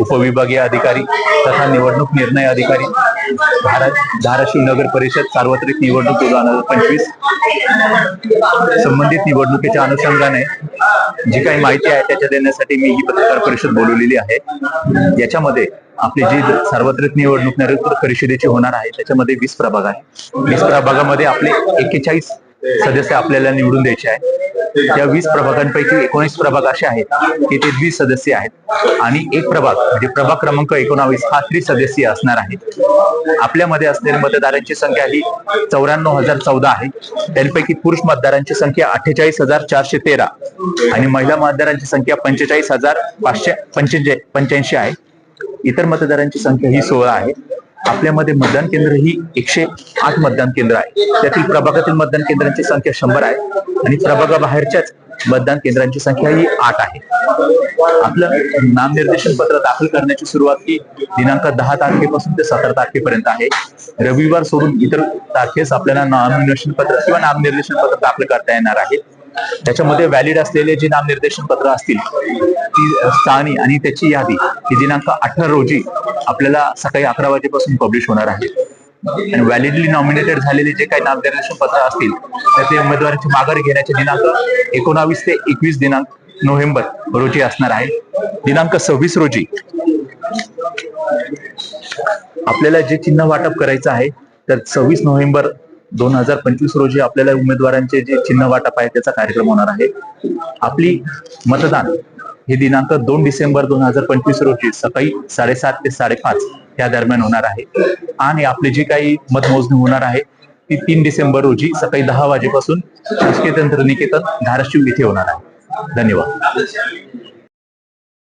उपविभागीय अधिकारी तथा निवडणूक निर्णय अधिकारी. भारत धाराशिव नगर परिषद सार्वत्रिक निवडणूक दोन हजार पंचवीस संबंधित निवडणुकीच्या अनुषंगाने जी काही माहिती आहे त्याच्या देण्यासाठी मी ही पत्रकार परिषद बोलवलेली आहे. याच्यामध्ये आपली जी सार्वत्रिक निवडणूक परिषदेची होणार आहे त्याच्यामध्ये वीस प्रभाग आहे वीस प्रभागामध्ये आपले एक्केचाळीस सदस्य आपल्याला निवडून द्यायचे आहे त्या वीस प्रभागांपैकी एकोणीस प्रभाग असे आहेत की ते वीस सदस्य आहेत. आणि एक प्रभाग म्हणजे प्रभाग क्रमांक एकोणावीस हा त्रिसदस्यीय असणार आहे. आपल्यामध्ये असलेल्या मतदारांची संख्या ही चौऱ्याण्णव हजार चौदा आहे. त्यांपैकी पुरुष मतदारांची संख्या अठ्ठेचाळीस हजार चारशे तेरा आणि महिला मतदारांची संख्या पंचेचाळीस हजार पाचशे पंच्याऐंशी पंच्याऐंशी आहे. इतर मतदारांची संख्या ही सोळा आहे. आपल्यामध्ये मतदान केंद्र ही एकशे आठ मतदान केंद्र आहे. त्यातील प्रभागातील मतदान केंद्रांची संख्या शंभर आहे आणि प्रभागाबाहेरच्याच मतदान केंद्रांची संख्या ही आठ आहे. आपलं नामनिर्देशन पत्र दाखल करण्याची सुरुवात ही दिनांक दहा तारखेपासून ते सतरा तारखेपर्यंत आहे. रविवार सोडून इतर तारखेस आपल्याला नामनिर्देशन पत्र किंवा नामनिर्देशन पत्र दाखल करता येणार आहे. त्याच्यामध्ये व्हॅलिड असलेले जे नामनिर्देशन पत्र असतील ती स्थानी आणि त्याची यादी ही दिनांक अठरा रोजी आपल्याला सकाळी अकरा वाजेपासून पब्लिश होणार आहे. आणि व्हॅलिडली नॉमिनेटेड झालेले जे काही नामनिर्देशन पत्र असतील त्याचे उमेदवारांची माघार घेण्याचे दिनांक एकोणावीस ते एकवीस दिनांक नोव्हेंबर रोजी असणार आहे. दिनांक सव्वीस रोजी आपल्याला जे चिन्ह वाटप करायचं आहे तर सव्वीस नोव्हेंबर दोन हजार पंचवीस रोजी आपल्याला उमेदवारांचे जे चिन्ह वाटप आहे त्याचा कार्यक्रम होणार आहे. आपली मतदान हे दिनांक दोन डिसेंबर दोन हजार पंचवीस रोजी सकाळी साडेसात ते साडेपाच या दरम्यान होणार आहे. आणि आपली जी काही मतमोजणी होणार आहे ती तीन डिसेंबर रोजी सकाळी दहा वाजेपासून शासकीय तंत्रनिकेतन धाराशिव इथे होणार आहे. धन्यवाद.